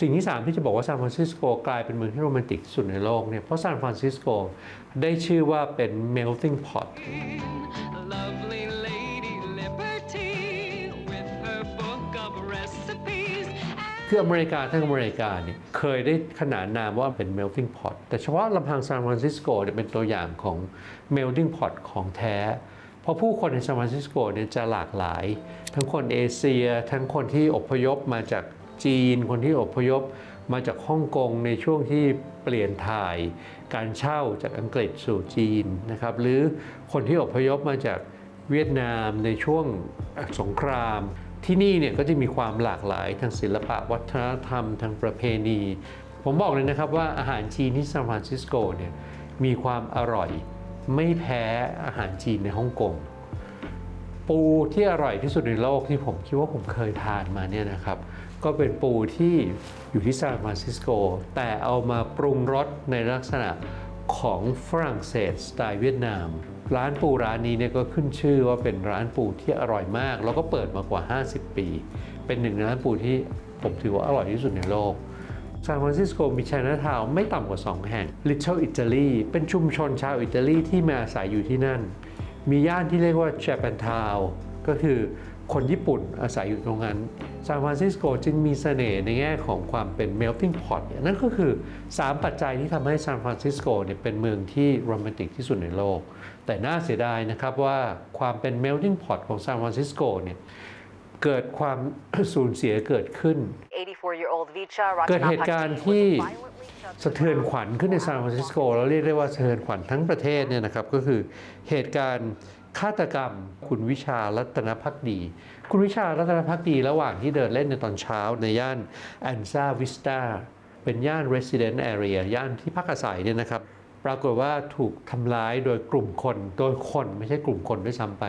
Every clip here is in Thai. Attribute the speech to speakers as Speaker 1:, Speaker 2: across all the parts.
Speaker 1: สิ่งที่ 3 ที่จะบอกว่าซานฟรานซิสโกกลายเป็นเมืองที่โรแมนติกที่สุดในโลกเนี่ยเพราะซานฟรานซิสโกได้ชื่อว่าเป็น melting pot
Speaker 2: Lovely Lady Liberty with her book of recipes.
Speaker 1: คืออเมริกาทั้งอเมริกาเนี่ยเคยได้ขนานนามว่าเป็น melting pot แต่เฉพาะลำพังซานฟรานซิสโกเนี่ยเป็นตัวอย่างของ melting pot ของแท้ เพราะผู้คนในซานฟรานซิสโกเนี่ยจะหลากหลาย ทั้งคนเอเชีย ทั้งคนที่อพยพมาจาก จีน คนที่อพยพมาจากฮ่องกงในช่วงที่เปลี่ยนถ่ายการเช่าจากอังกฤษสู่จีนนะครับหรือคนที่อพยพมาจากเวียดนามในช่วงสงคราม ที่นี่เนี่ยก็จะมีความหลากหลายทางศิลปะวัฒนธรรมทางประเพณี ผมบอกเลยนะครับว่าอาหารจีนที่ซานฟรานซิสโกเนี่ยมีความอร่อยไม่แพ้อาหารจีนในฮ่องกง ปูที่อร่อยที่สุดในโลกที่ผมคิดว่าผมเคยทานมาเนี่ยนะครับ ก็เป็นปูที่อยู่ที่ซานฟรานซิสโก แต่เอามาปรุงรสในลักษณะของฝรั่งเศสสไตล์เวียดนาม ร้านปูร้านนี้เนี่ยก็ขึ้นชื่อว่าเป็นร้านปูที่อร่อยมาก แล้วก็เปิดมากว่า 50 ปี เป็นหนึ่งในร้านปูที่ผมถือว่าอร่อยที่สุดในโลกซานฟรานซิสโกมี c h น n a t o w n ไม่ต่ำกว่า 2 แห่ง Little Italy เป็นชุมชนชาวอิตาลีที่มาอาศัยอยู่ที่นั่น มีย่านที่เรียกว่า Japantown ก็คือคนญี่ปุ่นอาศัยอยู่ตรงนั้นซานฟรานซิสโกจึงมีเสน่ห์ในแง่ของความเป็น melting pot เนี่ยนั่นก็คือ 3 ปัจจัยที่ทำให้ซานฟรานซิสโกเนี่ยเป็นเมืองที่โรแมนติกที่สุดในโลก แต่น่าเสียดายนะครับว่าความเป็น melting pot ของซานฟรานซิสโกเนี่ยเกิดความสูญเสียเกิดขึ้น
Speaker 3: 84-year-old Vicha
Speaker 1: เกิดเหตุการณ์
Speaker 3: Ratnapakdee
Speaker 1: ที่
Speaker 3: was violently shoved
Speaker 1: สะเทือนขวัญขึ้นในซานฟรานซิสโกแล้วเรียกได้ว่าสะเทือนขวัญทั้งประเทศเนี่ยนะครับก็คือเหตุการณ์ฆาตกรรมคุณวิชารัตนพักดี คุณวิชารัตนพักดี ระหว่างที่เดินเล่นในตอนเช้าในย่านแอนซาวิสตาเป็นย่าน resident area ย่านที่พักอาศัยเนี่ยนะครับ ปรากฏว่าถูกทำร้ายโดยกลุ่มคน โดยคนไม่ใช่กลุ่มคนด้วยซ้ำไป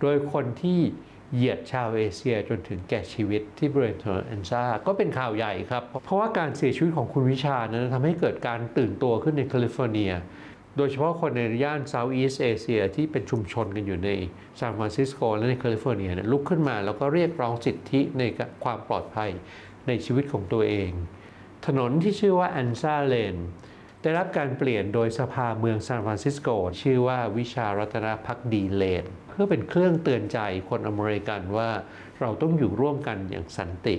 Speaker 1: โดยคนที่ เหยียดชาวเอเชียจนถึงแก่ชีวิตที่บริเวณถนนแอนซาก็เป็นข่าวใหญ่ครับ เพราะว่าการเสียชีวิตของคุณวิชานั้นทำให้เกิดการตื่นตัวขึ้นในแคลิฟอร์เนีย โดยเฉพาะคนในย่าน Southeast Asia ที่เป็นชุมชนกันอยู่ในซานฟรานซิสโกและในแคลิฟอร์เนียเนี่ยลุกขึ้นมาแล้วก็เรียกร้องสิทธิในความปลอดภัยในชีวิตของตัวเอง ถนนที่ชื่อว่าแอนซาเลน ได้รับการเปลี่ยนโดยสภาเมืองซานฟรานซิสโก ชื่อว่าวิชารัตนพักดีเลน เพื่อเป็นเครื่องเตือนใจคนอเมริกันว่าเราต้องอยู่ร่วมกันอย่างสันติ